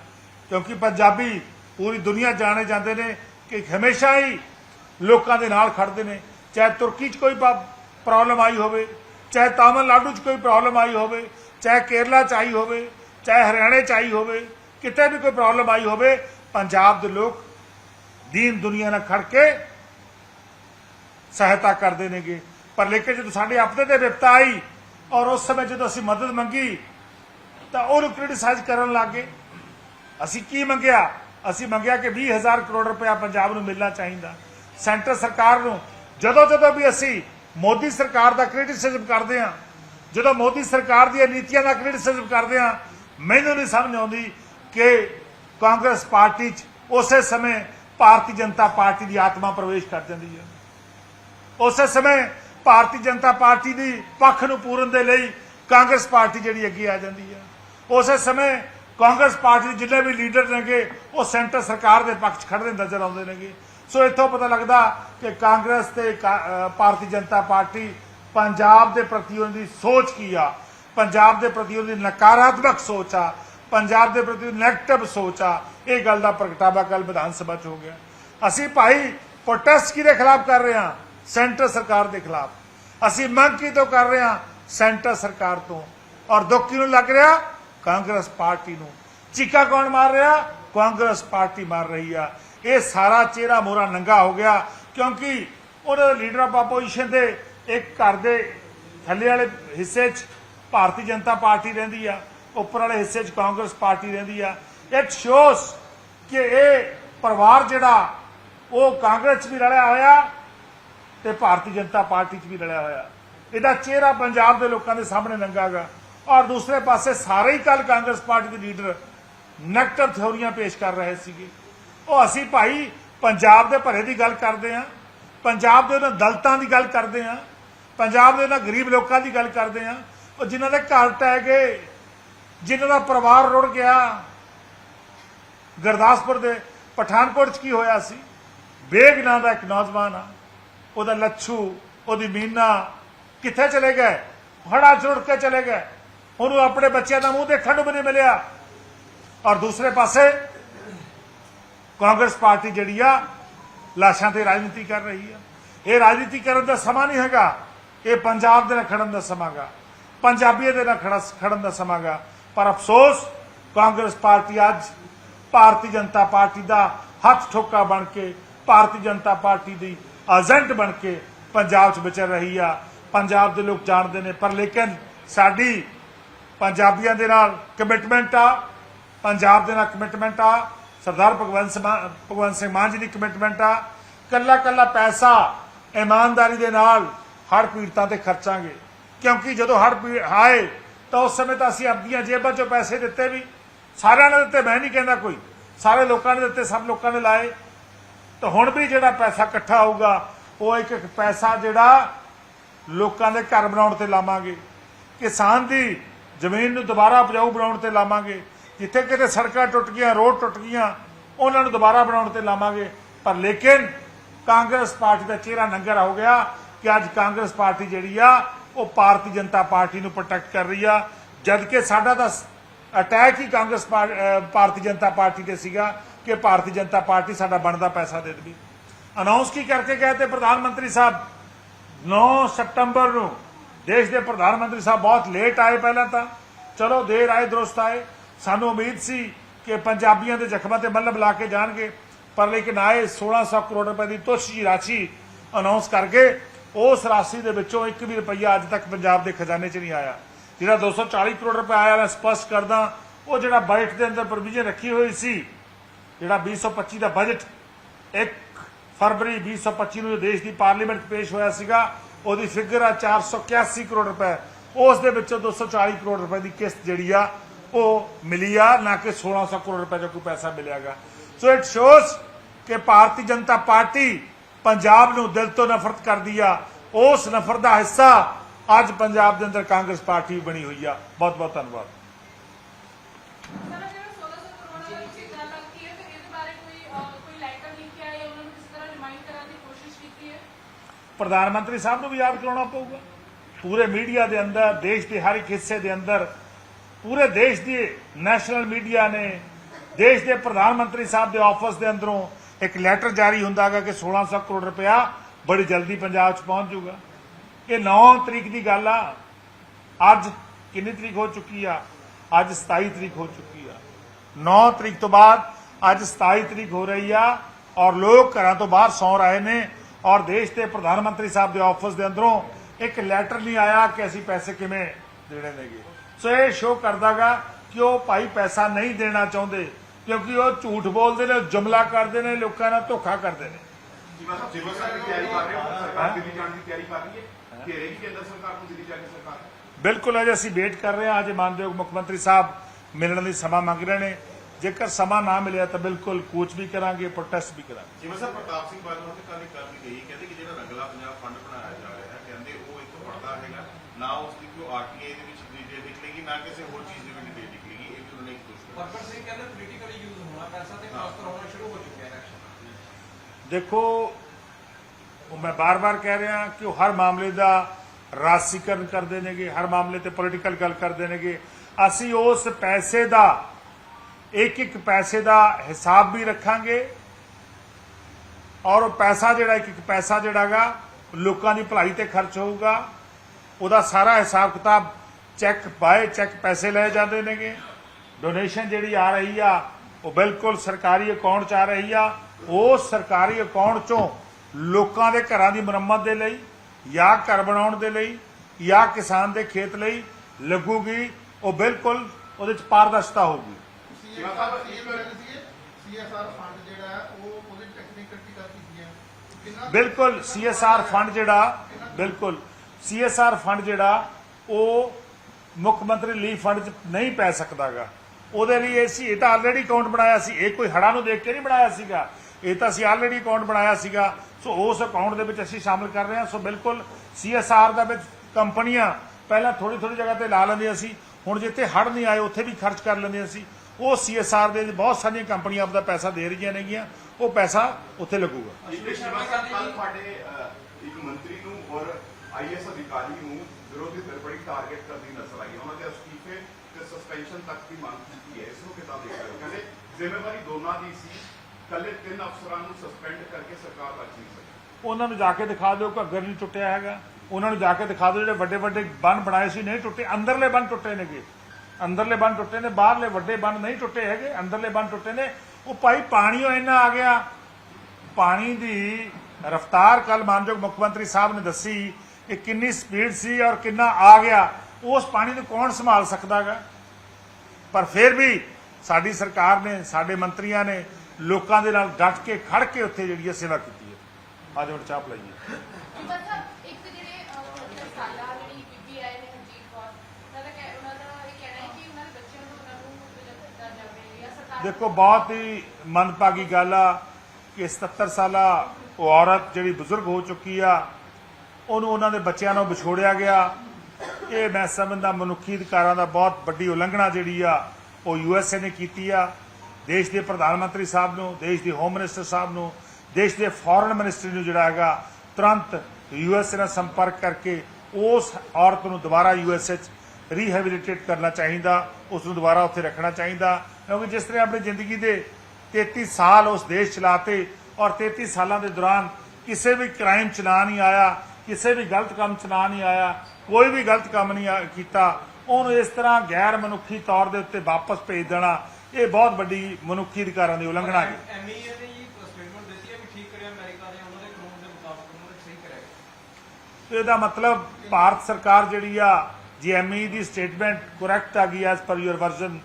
ਕਿਉਂਕਿ ਪੰਜਾਬੀ ਪੂਰੀ ਦੁਨੀਆ ਜਾਣੇ ਜਾਂਦੇ ਨੇ ਕਿ ਹਮੇਸ਼ਾ ਹੀ ਲੋਕਾਂ ਦੇ ਨਾਲ ਖੜਦੇ ਨੇ, ਚਾਹੇ ਤੁਰਕੀ 'ਚ ਕੋਈ ਪ੍ਰੋਬਲਮ ਆਈ ਹੋਵੇ, ਚਾਹੇ ਤਾਮਿਲਨਾਡੂ 'ਚ ਕੋਈ ਪ੍ਰੋਬਲਮ ਆਈ ਹੋਵੇ, ਚਾਹੇ ਕੇਰਲਾ 'ਚ ਆਈ ਹੋਵੇ, ਚਾਹੇ ਹਰਿਆਣੇ 'ਚ ਆਈ ਹੋਵੇ, ਕਿਤੇ ਵੀ ਕੋਈ ਪ੍ਰੋਬਲਮ ਆਈ ਹੋਵੇ, ਪੰਜਾਬ ਦੇ ਲੋਕ ਦੀਨ ਦੁਨੀਆ ਨਾਲ ਖੜ ਕੇ ਸਹਾਇਤਾ ਕਰਦੇ ਨੇਗੇ। ਪਰ ਲੇਕਿਨ ਜਦੋਂ ਸਾਡੇ ਆਪਦੇ ਤੇ ਵਿਪਤਾ ਆਈ ਔਰ ਉਸ ਸਮੇਂ ਜਦੋਂ ਅਸੀਂ ਮਦਦ ਮੰਗੀ, ਤਾਂ ਉਹਨੂੰ ਕ੍ਰਿਟਿਸਾਈਜ਼ ਕਰਨ ਲੱਗੇ। ਅਸੀਂ ਕੀ ਮੰਗਿਆ? ਅਸੀਂ ਮੰਗਿਆ ਕਿ 20000 ਕਰੋੜ ਰੁਪਇਆ ਪੰਜਾਬ ਨੂੰ ਮਿਲਣਾ ਚਾਹੀਦਾ। ਸੈਂਟਰ ਸਰਕਾਰ ਨੂੰ ਜਦੋਂ ਜਦੋਂ ਵੀ ਅਸੀਂ ਮੋਦੀ ਸਰਕਾਰ ਦਾ ਕ੍ਰਿਟਿਸਿਜ਼ਮ ਕਰਦੇ ਹਾਂ। ਜਦੋਂ ਮੋਦੀ ਸਰਕਾਰ ਦੀਆਂ ਨੀਤੀਆਂ ਦਾ ਕ੍ਰਿਟਿਸਿਜ਼ਮ ਕਰਦੇ ਹਾਂ, ਮੈਨੂੰ ਨਹੀਂ ਸਮਝ ਆਉਂਦੀ ਕਿ ਕਾਂਗਰਸ ਪਾਰਟੀ 'ਚ ਉਸੇ ਸਮੇਂ ਭਾਰਤੀ ਜਨਤਾ ਪਾਰਟੀ ਦੀ ਆਤਮਾ ਪ੍ਰਵੇਸ਼ ਕਰ ਜਾਂਦੀ ਹੈ। ਉਸੇ ਸਮੇਂ ਭਾਰਤੀ ਜਨਤਾ ਪਾਰਟੀ ਦੀ ਪੱਖ ਨੂੰ ਪੂਰਨ ਦੇ ਲਈ ਕਾਂਗਰਸ ਪਾਰਟੀ ਜਿਹੜੀ ਅੱਗੇ ਆ ਜਾਂਦੀ ਹੈ। ਉਸੇ ਸਮੇਂ ਕਾਂਗਰਸ ਪਾਰਟੀ ਦੇ ਜਿੰਨੇ ਵੀ ਲੀਡਰ ਨੇਗੇ, ਉਹ ਸੈਂਟਰ ਸਰਕਾਰ ਦੇ ਪੱਖ 'ਚ ਖੜਦੇ ਨਜ਼ਰ ਆਉਂਦੇ ਨੇਗੇ। ਸੋ ਇੱਥੋਂ ਪਤਾ ਲੱਗਦਾ ਕਿ ਕਾਂਗਰਸ ਤੇ ਭਾਰਤੀ ਜਨਤਾ ਪਾਰਟੀ ਪੰਜਾਬ ਦੇ ਪ੍ਰਤੀ ਉਹਨਾਂ ਦੀ ਸੋਚ ਕੀ ਆ? ਪੰਜਾਬ ਦੇ ਪ੍ਰਤੀ ਉਹਨਾਂ ਦੀ ਨਕਾਰਾਤਮਕ ਸੋਚ ਆ? ਪੰਜਾਬ ਦੇ ਪ੍ਰਤੀ ਨੈਗੇਟਿਵ ਸੋਚ ਆ? ਇਹ ਗੱਲ ਦਾ ਪ੍ਰਗਟਾਵਾ ਕੱਲ ਵਿਧਾਨ ਸਭਾ 'ਚ ਹੋ ਗਿਆ। ਅਸੀਂ ਭਾਈ ਪ੍ਰੋਟੈਸਟ ਕਿਹਦੇ ਖਿਲਾਫ ਕਰ ਰਹੇ ਹਾਂ? ਸੈਂਟਰ ਸਰਕਾਰ ਦੇ ਖਿਲਾਫ। ਅਸੀਂ ਮੰਗ ਕੀ ਤੋਂ ਕਰ ਰਹੇ ਹਾਂ? ਸੈਂਟਰ ਸਰਕਾਰ ਤੋਂ। ਔਰ ਦੁੱਖ ਕਿਹਨੂੰ ਲੱਗ ਰਿਹਾ? ਕਾਂਗਰਸ ਪਾਰਟੀ ਨੂੰ। ਚੀਕਾ ਕੌਣ ਮਾਰ ਰਿਹਾ? ਕਾਂਗਰਸ ਪਾਰਟੀ ਮਾਰ ਰਹੀ ਆ। ਇਹ ਸਾਰਾ ਚਿਹਰਾ ਮੋਰਾ ਨੰਗਾ ਹੋ ਗਿਆ, ਕਿਉਂਕਿ ਉਹਨਾਂ ਦੇ ਲੀਡਰ ਆਫ ਆਪੋਜੀਸ਼ਨ ਦੇ ਇੱਕ ਘਰ ਦੇ ਥੱਲੇ ਵਾਲੇ ਹਿੱਸੇ 'ਚ ਭਾਰਤੀ ਜਨਤਾ ਪਾਰਟੀ ਰਹਿੰਦੀ ਆ, ਉੱਪਰ ਵਾਲੇ ਹਿੱਸੇ 'ਚ ਕਾਂਗਰਸ ਪਾਰਟੀ ਰਹਿੰਦੀ ਆ। ਇਟ ਸ਼ੋਸ ਕਿ ਇਹ ਪਰਿਵਾਰ ਜਿਹੜਾ, ਉਹ ਕਾਂਗਰਸ 'ਚ ਵੀ ਰਲਿਆ ਹੋਇਆ ਤੇ ਭਾਰਤੀ ਜਨਤਾ ਪਾਰਟੀ 'ਚ ਵੀ ਰਲਿਆ ਹੋਇਆ। ਇਹਦਾ ਚਿਹਰਾ ਪੰਜਾਬ ਦੇ ਲੋਕਾਂ ਦੇ ਸਾਹਮਣੇ ਨੰਗਾਗਾ ਔਰ ਦੂਸਰੇ ਪਾਸੇ ਸਾਰੇ ਹੀ ਕੱਲ ਕਾਂਗਰਸ ਪਾਰਟੀ ਦੇ ਲੀਡਰ ਨੈਗੇਟਿਵ ਥਿਉਰੀਆਂ ਪੇਸ਼ ਕਰ ਰਹੇ ਸੀਗੇ। ਉਹ ਅਸੀਂ ਭਾਈ ਪੰਜਾਬ ਦੇ ਭਰੇ ਦੀ ਗੱਲ ਕਰਦੇ ਹਾਂ, ਪੰਜਾਬ ਦੇ ਉਹਨਾਂ ਦਲਤਾਂ ਦੀ ਗੱਲ ਕਰਦੇ ਹਾਂ, ਪੰਜਾਬ ਦੇ ਉਹਨਾਂ ਗਰੀਬ ਲੋਕਾਂ ਦੀ ਗੱਲ ਕਰਦੇ ਹਾਂ, ਉਹ ਜਿਨ੍ਹਾਂ ਦੇ ਘਰ ਟਹਿ ਗਏ, ਜਿਨ੍ਹਾਂ ਦਾ ਪਰਿਵਾਰ ਰੁੜ ਗਿਆ। ਗੁਰਦਾਸਪੁਰ ਦੇ ਪਠਾਨਕੋਟ 'ਚ ਕੀ ਹੋਇਆ ਸੀ? ਬੇਗ ਨਾਂ ਦਾ ਇੱਕ ਨੌਜਵਾਨ ਆ, ਉਹਦਾ ਲੱਛੂ, ਉਹਦੀ ਮੀਨਾ ਕਿੱਥੇ ਚਲੇ ਗਏ? ਹੜਾ ਚੁੜ ਕੇ ਚਲੇ ਗਏ। ਉਹਨੂੰ ਆਪਣੇ ਬੱਚਿਆਂ ਦਾ ਮੂੰਹ ਦੇਖਣ ਨੂੰ ਵੀ ਨਹੀਂ ਮਿਲਿਆ। ਔਰ ਦੂਸਰੇ ਪਾਸੇ ਕਾਂਗਰਸ ਪਾਰਟੀ ਜਿਹੜੀ ਆ, ਲਾਸ਼ਾਂ ਤੇ ਰਾਜਨੀਤੀ ਕਰ ਰਹੀ ਆ। ਇਹ ਰਾਜਨੀਤੀ ਕਰਨ ਦਾ ਸਮਾਂ ਨਹੀਂ ਹੈਗਾ। ਇਹ ਪੰਜਾਬ ਦੇ ਨਾਲ ਖੜਨ ਦਾ ਸਮਾਂਗਾ ਪੰਜਾਬੀਆਂ ਦੇ ਨਾਲ ਖੜਾ- ਖੜਨ ਦਾ ਸਮਾਂਗਾ ਪਰ ਅਫਸੋਸ, ਕਾਂਗਰਸ ਪਾਰਟੀ ਅੱਜ ਭਾਰਤੀ ਜਨਤਾ ਪਾਰਟੀ ਦਾ ਹੱਥ ਠੋਕਾ ਬਣ ਕੇ, ਭਾਰਤੀ ਜਨਤਾ ਪਾਰਟੀ ਦੀ ਏਜੰਟ ਬਣ ਕੇ ਪੰਜਾਬ 'ਚ ਵਿਚਰ ਰਹੀ ਆ। ਪੰਜਾਬ ਦੇ ਲੋਕ ਜਾਣਦੇ ਨੇ, ਪਰ ਲੇਕਿਨ ਸਾਡੀ ਪੰਜਾਬੀਆਂ ਦੇ ਨਾਲ ਕਮਿਟਮੈਂਟ ਆ, ਪੰਜਾਬ ਦੇ ਨਾਲ ਕਮਿਟਮੈਂਟ ਆ ਸਰਦਾਰ ਭਗਵੰਤ ਸਿੰਘ ਭਗਵੰਤ ਸਿੰਘ ਮਾਨ ਜੀ ਦੀ ਕਮਿਟਮੈਂਟ ਆ। ਕੱਲਾ ਕੱਲਾ ਪੈਸਾ ਇਮਾਨਦਾਰੀ ਦੇ ਨਾਲ ਹੜ ਪੀੜਤਾਂ ਤੇ ਖਰਚਾਂਗੇ। ਕਿਉਂਕਿ ਜਦੋਂ ਹੜ ਪੀੜ ਆਏ, ਤਾਂ ਉਸ ਸਮੇਂ ਤਾਂ ਅਸੀਂ ਆਪਣੀਆਂ ਜੇਬਾਂ 'ਚੋਂ ਪੈਸੇ ਦਿੱਤੇ ਵੀ। ਸਾਰਿਆਂ ਨੇ ਦਿੱਤੇ, ਮੈਂ ਨਹੀਂ ਕਹਿੰਦਾ ਕੋਈ। ਸਾਰੇ ਲੋਕਾਂ ਨੇ ਦਿੱਤੇ, ਸਭ ਲੋਕਾਂ ਨੇ ਲਾਏ। ਤਾਂ ਹੁਣ ਵੀ ਜਿਹੜਾ ਪੈਸਾ ਇਕੱਠਾ ਹੋਊਗਾ, ਉਹ ਇੱਕ ਇੱਕ ਪੈਸਾ ਜਿਹੜਾ ਲੋਕਾਂ ਦੇ ਘਰ ਬਣਾਉਣ ਤੇ ਲਾਵਾਂਗੇ। ਕਿਸਾਨ ਦੀ ਜ਼ਮੀਨ ਨੂੰ ਦੁਬਾਰਾ ਉਪਜਾਊ ਬਣਾਉਣ ਤੇ ਲਾਵਾਂਗੇ। ਜਿੱਥੇ ਕਿਤੇ ਸੜਕਾਂ ਟੁੱਟ ਗਈਆਂ, ਰੋਡ ਟੁੱਟ ਗਈਆਂ, ਉਹਨਾਂ ਨੂੰ ਦੁਬਾਰਾ ਬਣਾਉਣ ਤੇ ਲਾਵਾਂਗੇ। ਪਰ ਲੇਕਿਨ ਕਾਂਗਰਸ ਪਾਰਟੀ ਦਾ ਚਿਹਰਾ ਨੰਗਰ ਹੋ ਗਿਆ ਕਿ ਅੱਜ ਕਾਂਗਰਸ ਪਾਰਟੀ ਜਿਹੜੀ ਆ, ਉਹ ਭਾਰਤੀ ਜਨਤਾ ਪਾਰਟੀ ਨੂੰ ਪ੍ਰੋਟੈਕਟ ਕਰ ਰਹੀ ਆ। ਜਦ ਕਿ ਸਾਡਾ ਤਾਂ ਅਟੈਕ ਹੀ ਕਾਂਗਰਸ ਭਾਰਤੀ ਜਨਤਾ ਪਾਰਟੀ ਤੇ ਸੀਗਾ ਕਿ ਭਾਰਤੀ ਜਨਤਾ ਪਾਰਟੀ ਸਾਡਾ ਬਣਦਾ ਪੈਸਾ ਦੇ ਦੇਵੇ। ਅਨਾਉਂਸ ਕੀ ਕਰਕੇ ਗਏ ਤੇ ਪ੍ਰਧਾਨ ਮੰਤਰੀ ਸਾਹਿਬ? 9 ਸਤੰਬਰ ਨੂੰ। ਦੇਸ਼ ਦੇ ਪ੍ਰਧਾਨ ਮੰਤਰੀ ਸਾਹਿਬ ਬਹੁਤ ਲੇਟ ਆਏ ਪਹਿਲਾਂ ਤਾਂ। ਚਲੋ ਦੇਰ ਆਏ, ਦਰੁਸਤ ਆਏ। ਸਾਨੂੰ ਉਮੀਦ ਸੀ ਕਿ ਪੰਜਾਬੀਆਂ ਦੇ ਜ਼ਖਮਾਂ ਤੇ ਮੱਲਮ ਲਾ ਕੇ ਜਾਣਗੇ, ਪਰ ਲੇਕਿਨ ਆਏ 1600 ਕਰੋੜ ਰੁਪਏ ਦੀ ਤੁੱਛ ਜੀ ਰਾਸ਼ੀ ਅਨਾਉਂਸ ਕਰਕੇ ਉਸ ਰਾਸ਼ੀ ਦੇ ਵਿੱਚੋਂ 1 ਵੀ ਰੁਪਈਆ ਅੱਜ ਤੱਕ ਪੰਜਾਬ ਦੇ ਖਜ਼ਾਨੇ 'ਚ ਨਹੀਂ ਆਇਆ। ਜਿਹੜਾ 240 ਕਰੋੜ ਰੁਪਏ ਆਇਆ, ਮੈਂ ਸਪਸ਼ਟ ਕਰਦਾ, ਉਹ ਜਿਹੜਾ ਬਜਟ ਦੇ ਅੰਦਰ ਪ੍ਰੋਵੀਜ਼ਨ ਰੱਖੀ ਹੋਈ ਸੀ, ਜਿਹੜਾ 2025 ਦਾ ਬਜਟ 1 ਫਰਵਰੀ 2025 ਨੂੰ ਜੋ ਦੇਸ਼ ਦੀ ਪਾਰਲੀਮੈਂਟ ਪੇਸ਼ ਹੋਇਆ ਸੀਗਾ, ਉਹਦੀ ਫਿਗਰ ਆ 481 ਕਰੋੜ ਰੁਪਏ। ਉਸ ਦੇ ਵਿੱਚੋਂ 240 ਕਰੋੜ ਰੁਪਏ ਦੀ ਕਿਸ਼ਤ ਜਿਹੜੀ ਆ ਉਹ ਮਿਲੀ ਆ ਨਾ ਕਿ 1600 ਕਰੋੜ ਰੁਪਏ ਦਾ ਕੋਈ ਪੈਸਾ ਮਿਲਿਆਗਾ। ਸੋ ਇਟ ਸ਼ੋਸ ਕਿ ਭਾਰਤੀ ਜਨਤਾ ਪਾਰਟੀ ਪੰਜਾਬ ਨੂੰ ਦਿਲ ਤੋਂ ਨਫ਼ਰਤ ਕਰਦੀ ਆ। ਉਸ ਨਫ਼ਰਤ ਦਾ ਹਿੱਸਾ ਅੱਜ ਪੰਜਾਬ ਦੇ ਅੰਦਰ ਕਾਂਗਰਸ ਪਾਰਟੀ ਬਣੀ ਹੋਈ ਆ। ਬਹੁਤ ਬਹੁਤ ਧੰਨਵਾਦ। ਸਰ ਜਿਹੜਾ 1600 ਕਰੋੜ ਵਾਲੀ ਚੀਜ਼ ਗੱਲ ਆਖੀ ਹੈ ਤੇ ਇਹਦੇ ਬਾਰੇ ਕੋਈ ਅਹ, ਕੋਈ ਲੈਟਰ ਲਿਖ ਕੇ ਆਏ ਉਹਨਾਂ ਨੂੰ ਕਿਸ ਤਰ੍ਹਾਂ ਰਿਮਾਈਂਡ ਕਰਨ ਦੀ ਕੋਸ਼ਿਸ਼ ਕੀਤੀ ਹੈ? ਪ੍ਰਧਾਨ ਮੰਤਰੀ ਸਾਹਿਬ ਨੂੰ ਵੀ ਯਾਦ ਕਰਾਉਣਾ ਪਊਗਾ। ਪੂਰੇ ਮੀਡੀਆ ਦੇ ਅੰਦਰ ਦੇਸ਼ ਦੇ ਹਰ ਇੱਕ ਹਿੱਸੇ ਦੇ ਅੰਦਰ ਪੂਰੇ ਦੇਸ਼ ਦੀ ਨੈਸ਼ਨਲ ਮੀਡੀਆ ਨੇ, ਦੇਸ਼ ਦੇ ਪ੍ਰਧਾਨ ਮੰਤਰੀ ਸਾਹਿਬ ਦੇ ਆਫਿਸ ਦੇ ਅੰਦਰੋਂ ਇੱਕ ਲੈਟਰ ਜਾਰੀ ਹੁੰਦਾਗਾ ਕਿ 1600 ਕਰੋੜ ਰੁਪਇਆ ਬੜੀ ਜਲਦੀ ਪੰਜਾਬ 'ਚ ਪਹੁੰਚ ਜਾਊਗਾ। ਇਹ 9 ਤਰੀਕ ਦੀ ਗੱਲ ਆ। ਅੱਜ ਕਿੰਨੀ ਤਰੀਕ ਹੋ ਚੁੱਕੀ ਆ? ਅੱਜ 27 ਤਰੀਕ ਹੋ ਚੁੱਕੀ ਆ। 9 ਤਰੀਕ ਤੋਂ ਬਾਅਦ ਅੱਜ 27 ਤਰੀਕ ਹੋ ਰਹੀ ਆ ਔਰ ਲੋਕ ਘਰਾਂ ਤੋਂ ਬਾਹਰ ਸੌ ਰਹੇ ਨੇ ਔਰ ਦੇਸ਼ ਦੇ ਪ੍ਰਧਾਨ ਮੰਤਰੀ ਸਾਹਿਬ ਦੇ ਆਫਿਸ ਦੇ ਅੰਦਰੋਂ ਇੱਕ ਲੈਟਰ ਨਹੀਂ ਆਇਆ ਕਿ ਅਸੀਂ ਪੈਸੇ ਕਿਵੇਂ ਦੇਣੇ ਨੇਗੇ। ਸੋ ਇਹ ਸ਼ੋਅ ਕਰਦਾਗਾ ਕਿ ਉਹ ਭਾਈ ਪੈਸਾ ਨਹੀਂ ਦੇਣਾ ਚਾਹੁੰਦੇ ਕਿਉਂਕਿ ਉਹ ਝੂਠ ਬੋਲਦੇ ਨੇ ਜੁਮਲਾ ਕਰਦੇ ਨੇ ਲੋਕਾਂ ਨਾਲ ਧੋਖਾ ਕਰਦੇ ਨੇ। ਜਿਵੇਂ ਜਿਵੇਂ ਸਾਡੀ ਤਿਆਰੀ ਕਰ ਰਹੇ ਹੋ। ਸਰਕਾਰ ਦਿੱਲੀ ਜਾਣ ਦੀ ਤਿਆਰੀ ਕਰ ਰਹੀ ਹੈ। ਘੇਰੇਗੀ ਕੇਂਦਰ ਸਰਕਾਰ ਨੂੰ ਦਿੱਲੀ ਜਾ ਕੇ ਸਰਕਾਰ। ਬਿਲਕੁਲ ਅਜੇ ਅਸੀਂ ਵੇਟ ਕਰ ਰਹੇ ਹਾਂ। ਅੱਜ ਮਾਨਯੋਗ ਮੁੱਖ ਮੰਤਰੀ ਸਾਹਿਬ ਮਿਲਣ ਲਈ ਸਮਾਂ ਮੰਗ ਰਹੇ ਨੇ। ਜੇਕਰ ਸਮਾਂ ਨਾ ਮਿਲਿਆ ਤਾਂ ਬਿਲਕੁਲ ਕੂਚ ਵੀ ਕਰਾਂਗੇ ਪ੍ਰੋਟੈਸਟ ਵੀ ਕਰਾਂਗੇ। ਜਿਵੇਂ ਸਰ ਪ੍ਰਤਾਪ ਸਿੰਘ ਬਾਜਵਾ ਤੇ ਕੱਲ ਗੱਲ ਗਈ ਕਹਿੰਦੇ ਕਿ ਜਿਹੜਾ ਰੰਗਲਾ ਪੰਜਾਬ ਫੰਡ ਬਣਾਇਆ ਜਾ ਰਿਹਾ ਹੈ ਕਹਿੰਦੇ ਉਹ ਇੱਕ ਪੜਦਾ ਹੈਗਾ। ਨਾ ਉਸ ਦੀ ਕੋਈ ਆਰਟੀਆਈ ਦੇ ਵਿੱਚ ਨਿਕਲੇਗੀ ਨਾ ਕਿਸੇ ਹੋਰ ਚੀਜ਼ ਦੇ ਵਿੱਚ ਡਿਟੇਲ ਨਿਕਲੇਗੀ ਇਹ ਵੀ ਉਹਨੇ ਇੱਕ ਦੋਸ਼ ਲਾਇਆ। ਵਰਕਰ ਸਿੰਘ ਕਹਿੰਦੇ ਪੋਲੀਟੀਕਲੀ ਯੂਜ਼ ਹੋਣਾ ਪੈਸਾ ਤੇ ਟ੍ਰਾਂਸਫਰ ਹੋਣਾ ਸ਼ੁਰੂ ਹੋ ਚੁੱਕਿਆ ਇਲੈਕਸ਼ਨ ਦੇਖੋ ਉਹ ਮੈਂ ਬਾਰ-ਬਾਰ ਕਹਿ ਰਿਹਾ ਕਿ ਉਹ ਹਰ ਮਾਮਲੇ ਦਾ ਰਾਜਸੀਕਰਨ ਕਰਦੇ ਨੇਗੇ ਹਰ ਮਾਮਲੇ ਤੇ ਪੋਲੀਟੀਕਲ ਗੱਲ ਕਰਦੇ ਨੇਗੇ। ਅਸੀਂ ਉਸ ਪੈਸੇ ਦਾ ਇੱਕ ਇੱਕ ਪੈਸੇ ਦਾ ਹਿਸਾਬ ਵੀ ਰੱਖਾਂਗੇ ਔਰ ਉਹ ਪੈਸਾ ਜਿਹੜਾ ਇੱਕ ਇੱਕ ਪੈਸਾ ਜਿਹੜਾਗਾ ਲੋਕਾਂ ਦੀ ਭਲਾਈ ਤੇ ਖਰਚ ਹੋਊਗਾ। ਉਹਦਾ ਸਾਰਾ ਹਿਸਾਬ ਕਿਤਾਬ ਚੈੱਕ ਬਾਏ ਚੈੱਕ ਪੈਸੇ ਲਏ ਜਾਂਦੇ ਨੇਗੇ। ਡੋਨੇਸ਼ਨ ਜਿਹੜੀ ਆ ਰਹੀ ਆ ਉਹ ਬਿਲਕੁਲ ਸਰਕਾਰੀ ਅਕਾਊਂਟ 'ਚ ਆ ਰਹੀ ਆ। ਉਸ ਸਰਕਾਰੀ ਅਕਾਊਂਟ 'ਚੋਂ ਲੋਕਾਂ ਦੇ ਘਰਾਂ ਦੀ ਮੁਰੰਮਤ ਦੇ ਲਈ ਜਾਂ ਘਰ ਬਣਾਉਣ ਦੇ ਲਈ ਜਾਂ ਕਿਸਾਨ ਦੇ ਖੇਤ ਲਈ ਲੱਗੂਗੀ ਉਹ ਬਿਲਕੁਲ ਉਹਦੇ 'ਚ ਪਾਰਦਰਸ਼ਤਾ ਹੋਊਗੀ। ਉਹ ਬਿਲਕੁਲ ਸੀਐਸਆਰ ਫੰਡ ਜਿਹੜਾ ਬਿਲਕੁਲ। ਸੀਐਸਆਰ ਫੰਡ ਜਿਹੜਾ ਉਹ ਮੁੱਖ ਮੰਤਰੀ ਲੀਫ ਫੰਡ 'ਚ ਨਹੀਂ ਪੈ ਸਕਦਾਗਾ। ਉਹਦੇ ਲਈ ਇਹ ਸੀ ਇਹ ਤਾਂ ਆਲਰੇਡੀ ਅਕਾਊਂਟ ਬਣਾਇਆ ਸੀ। ਇਹ ਕੋਈ ਹੜਾ ਨੂੰ ਦੇਖ ਕੇ ਨਹੀਂ ਬਣਾਇਆ ਸੀਗਾ। ਇਹ ਤਾਂ ਅਸੀਂ ਆਲਰੇਡੀ ਅਕਾਊਂਟ ਬਣਾਇਆ ਸੀਗਾ। ਸੋ ਉਸ ਅਕਾਊਂਟ ਦੇ ਵਿੱਚ ਅਸੀਂ ਸ਼ਾਮਿਲ ਕਰ ਰਹੇ ਹਾਂ। ਸੋ ਬਿਲਕੁਲ ਸੀਐਸਆਰ ਦਾ ਵਿੱਚ ਕੰਪਨੀਆਂ ਪਹਿਲਾਂ ਥੋੜੀ ਥੋੜੀ ਜਗ੍ਹਾ ਤੇ ਲਾ ਲੈਂਦੀਆਂ ਸੀ। ਹੁਣ ਜਿੱਥੇ ਹੜ ਨਹੀਂ ਆਏ ਉੱਥੇ ਵੀ ਖਰਚ ਕਰ ਲੈਂਦੀਆਂ ਸੀ। ਉਹ ਸੀਐਸਆਰ ਦੇ ਬਹੁਤ ਸਾਰੀਆਂ ਕੰਪਨੀਆਂ ਆਪਦਾ ਪੈਸਾ ਦੇ ਰਹੀਆਂ ਨੇਗੀਆਂ। ਉਹ ਪੈਸਾ ਉੱਥੇ ਲੱਗੂਗਾ। ਇੱਕ ਮੰਤਰੀ ਨੂੰ ਔਰ ਆਈਐਸ ਅਧਿਕਾਰੀ ਨੂੰ ਵਿਰੋਧੀ ਧਿਰ ਬੜੀ ਟਾਰਗੇਟ ਕਰਦੀ ਨਜ਼ਰ ਆਈ ਉਹਨਾਂ ਦੇ ਅਸਤੀਫੇ ਤੇ ਸਸਪੈਂਸ਼ਨ ਤੱਕ ਦੀ ਮੰਗ ਕੀਤੀ ਹੈ ਇਸ ਨੂੰ ਕਿੱਦਾਂ ਦੇਖ ਰਹੇ ਕਹਿੰਦੇ ਜ਼ਿੰਮੇਵਾਰੀ ਦੋਨਾਂ ਦੀ ਸੀ ਕੱਲੇ ਤਿੰਨ ਅਫਸਰਾਂ ਨੂੰ ਸਸਪੈਂਡ ਕਰਕੇ ਸਰਕਾਰ ਰੱਖ ਨਹੀਂ ਸਕੀ ਉਹਨਾਂ ਨੂੰ ਜਾ ਕੇ ਦਿਖਾ ਦਿਓ ਘੱਗਰ ਨਹੀਂ ਟੁੱਟਿਆ ਹੈਗਾ ਉਹਨਾਂ ਨੂੰ ਜਾ ਕੇ ਦਿਖਾ ਦਿਓ ਜਿਹੜੇ ਵੱਡੇ ਵੱਡੇ ਬੰਨ ਬਣਾਏ ਸੀ ਨਹੀਂ ਟੁੱਟੇ ਅੰਦਰਲੇ ਬੰਨ ਟੁੱਟੇ ਨੇਗੇ ਅੰਦਰਲੇ ਬੰਨ ਟੁੱਟੇ ਨੇ ਬਾਹਰਲੇ ਵੱਡੇ ਬੰਨ ਨਹੀਂ ਟੁੱਟੇ ਹੈਗੇ ਅੰਦਰਲੇ ਬੰਨ ਟੁੱਟੇ ਨੇ ਉਹ ਭਾਈ ਪਾਣੀ ਉਹ ਇੰਨਾ ਆ ਗਿਆ ਪਾਣੀ ਦੀ ਰਫ਼ਤਾਰ ਕੱਲ ਮਾਨਯੋਗ ਮੁੱਖ ਮੰਤਰੀ ਸਾਹਿਬ ਨੇ ਦੱਸੀ ਕਿ ਕਿੰਨੀ ਸਪੀਡ ਸੀ ਔਰ ਕਿੰਨਾ ਆ ਗਿਆ ਉਸ ਪਾਣੀ ਨੂੰ ਕੌਣ ਸੰਭਾਲ ਸਕਦਾਗਾ? ਪਰ ਫਿਰ ਵੀ ਸਾਡੀ ਸਰਕਾਰ ਨੇ ਸਾਡੇ ਮੰਤਰੀਆਂ ਨੇ ਲੋਕਾਂ ਦੇ ਨਾਲ ਡਟ ਕੇ ਖੜ ਕੇ ਉੱਥੇ ਜਿਹੜੀ ਸੇਵਾ ਕੀਤੀ ਹੈ। ਅੱਜ ਹੁਣ ਚਾਹ ਪਲਾਈਏ। ਇਹ ਦੇਖੋ ਬਹੁਤ ਹੀ ਮੰਦਭਾਗੀ ਗੱਲ ਆ ਕਿ 77 ਸਾਲਾ ਉਹ ਔਰਤ ਜਿਹੜੀ ਬਜ਼ੁਰਗ ਹੋ ਚੁੱਕੀ ਆ ਉਹਨੂੰ ਉਹਨਾਂ ਦੇ ਬੱਚਿਆਂ ਨੂੰ ਵਿਛੋੜਿਆ ਗਿਆ। ਇਹ ਮੈਂ ਸਮਝਦਾ ਮਨੁੱਖੀ ਅਧਿਕਾਰਾਂ ਦਾ ਬਹੁਤ ਵੱਡੀ ਉਲੰਘਣਾ ਜਿਹੜੀ ਆ, ਉਹ ਯੂਐਸਏ ਨੇ ਕੀਤੀ ਆ। ਦੇਸ਼ ਦੇ ਪ੍ਰਧਾਨ ਮੰਤਰੀ ਸਾਹਿਬ ਨੂੰ, ਦੇਸ਼ ਦੇ ਹੋਮ ਮਿਨਿਸਟਰ ਸਾਹਿਬ ਨੂੰ, ਦੇਸ਼ ਦੇ ਫੋਰਨ ਮਿਨਿਸਟਰ ਨੂੰ ਜਿਹੜਾ ਹੈਗਾ, ਤੁਰੰਤ ਯੂਐਸਏ ਨਾਲ ਸੰਪਰਕ ਕਰਕੇ ਉਸ ਔਰਤ ਨੂੰ ਦੁਬਾਰਾ ਯੂਐਸਏ 'ਚ ਰੀਹੈਬਿਲਿਟੇਟ ਕਰਨਾ ਚਾਹੀਦਾ ਉਸ ਨੂੰ ਦੁਬਾਰਾ ਉੱਥੇ ਰੱਖਣਾ ਚਾਹੀਦਾ। ਕਿਉਂਕਿ ਜਿਸ ਤਰ੍ਹਾਂ ਆਪਣੀ ਜ਼ਿੰਦਗੀ ਦੇ 33 ਸਾਲ ਉਸ ਦੇਸ਼ ਚਲਾਤੇ ਔਰ 33 ਸਾਲਾਂ ਦੇ ਦੌਰਾਨ ਕਿਸੇ ਵੀ ਕ੍ਰਾਈਮ ਚਲਾ ਨਹੀਂ ਆਇਆ ਕਿਸੇ ਵੀ ਗਲਤ ਕੰਮ ਚ ਨਾਂ ਨਹੀਂ ਆਇਆ ਕੋਈ ਵੀ ਗਲਤ ਕੰਮ ਨਹੀਂ ਕੀਤਾ ਉਹਨੂੰ ਇਸ ਤਰ੍ਹਾਂ ਗੈਰ ਮਨੁੱਖੀ ਤੌਰ ਦੇ ਉੱਤੇ ਵਾਪਸ ਭੇਜ ਦੇਣਾ ਇਹ ਬਹੁਤ ਵੱਡੀ ਮਨੁੱਖੀ ਅਧਿਕਾਰਾਂ ਦੀ ਉਲੰਘਣਾ ਹੈ ਐਮਈਏ ਨੇ ਜੀ ਸਟੇਟਮੈਂਟ ਦਿੱਤੀ ਹੈ ਵੀ ਠੀਕ ਕਰਿਆ ਅਮਰੀਕਾ ਨੇ ਉਹਨਾਂ ਦੇ ਕਾਨੂੰਨ ਦੇ ਮੁਤਾਬਕ ਉਹਨਾਂ ਨੇ ਸਹੀ ਕਰਿਆ ਗਿਆ। ਤੇ ਇਹਦਾ ਮਤਲਬ ਭਾਰਤ ਸਰਕਾਰ ਜਿਹੜੀ ਆ ਜੀਐਮਈ ਦੀ ਸਟੇਟਮੈਂਟ ਕਰੈਕਟ ਆ ਗਈ ਐਸ ਪਰ ਯੂਰ ਵਰਜ਼ਨ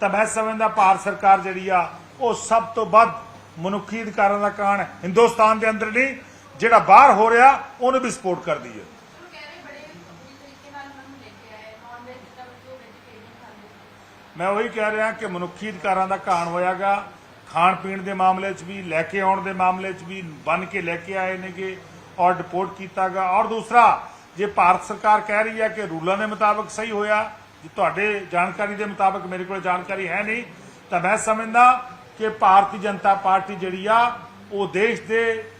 ਤਾਂ ਮੈਂ ਸਮਝਦਾ ਭਾਰਤ ਸਰਕਾਰ ਜਿਹੜੀ ਆ ਉਹ ਸਭ ਤੋਂ ਵੱਧ ਮਨੁੱਖੀ ਅਧਿਕਾਰਾਂ ਦਾ ਕਾਣ ਹਿੰਦੁਸਤਾਨ ਦੇ ਅੰਦਰ ਨਹੀਂ ਜਿਹੜਾ ਬਾਹਰ ਹੋ ਰਿਹਾ, ਉਹਨੂੰ ਵੀ ਸਪੋਰਟ ਕਰਦੀ ਹੈ। ਮੈਂ ਉਹੀ ਕਹਿ ਰਿਹਾ ਕਿ ਮਨੁੱਖੀ ਅਧਿਕਾਰਾਂ ਦਾ ਕਾਣ ਹੋਇਆਗਾ। ਖਾਣ ਪੀਣ ਦੇ ਮਾਮਲੇ 'ਚ ਵੀ, ਲੈ ਕੇ ਆਉਣ ਦੇ ਮਾਮਲੇ 'ਚ ਵੀ, ਬਨ ਕੇ ਲੈ ਕੇ ਆਏ ਨੇਗੇ ਔਰ ਡਿਪੋਰਟ ਕੀਤਾਗਾ। ਔਰ ਦੂਸਰਾ, ਜੇ ਭਾਰਤ ਸਰਕਾਰ ਕਹਿ ਰਹੀ ਹੈ ਕਿ ਰੂਲਾਂ ਦੇ ਮੁਤਾਬਕ ਸਹੀ ਹੋਇਆ, ਜੇ ਤੁਹਾਡੇ ਜਾਣਕਾਰੀ ਦੇ ਮੁਤਾਬਕ ਮੇਰੇ ਕੋਲ ਜਾਣਕਾਰੀ ਹੈ ਨਹੀਂ, ਤਾਂ ਮੈਂ ਸਮਝਦਾ ਕਿ ਭਾਰਤੀ ਜਨਤਾ ਪਾਰਟੀ ਜਿਹੜੀ ਆ, ਉਹ ਦੇਸ਼ ਦੇ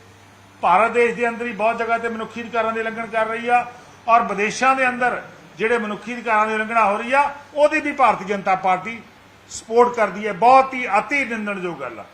ਭਾਰਤ ਦੇਸ਼ ਦੇ ਅੰਦਰ ਹੀ ਬਹੁਤ ਜਗ੍ਹਾ ਤੇ ਮਨੁੱਖੀ ਅਧਿਕਾਰਾਂ ਦੀ ਉਲੰਘਣ ਕਰ ਰਹੀ ਆ ਔਰ ਵਿਦੇਸ਼ਾਂ ਦੇ ਅੰਦਰ ਜਿਹੜੇ ਮਨੁੱਖੀ ਅਧਿਕਾਰਾਂ ਦੀ ਉਲੰਘਣਾ ਹੋ ਰਹੀ ਆ, ਉਹਦੀ ਵੀ ਭਾਰਤੀ ਜਨਤਾ ਪਾਰਟੀ ਸਪੋਰਟ ਕਰਦੀ ਹੈ। ਬਹੁਤ ਹੀ ਅਤੀ ਨਿੰਦਣਯੋਗ ਗੱਲ ਆ।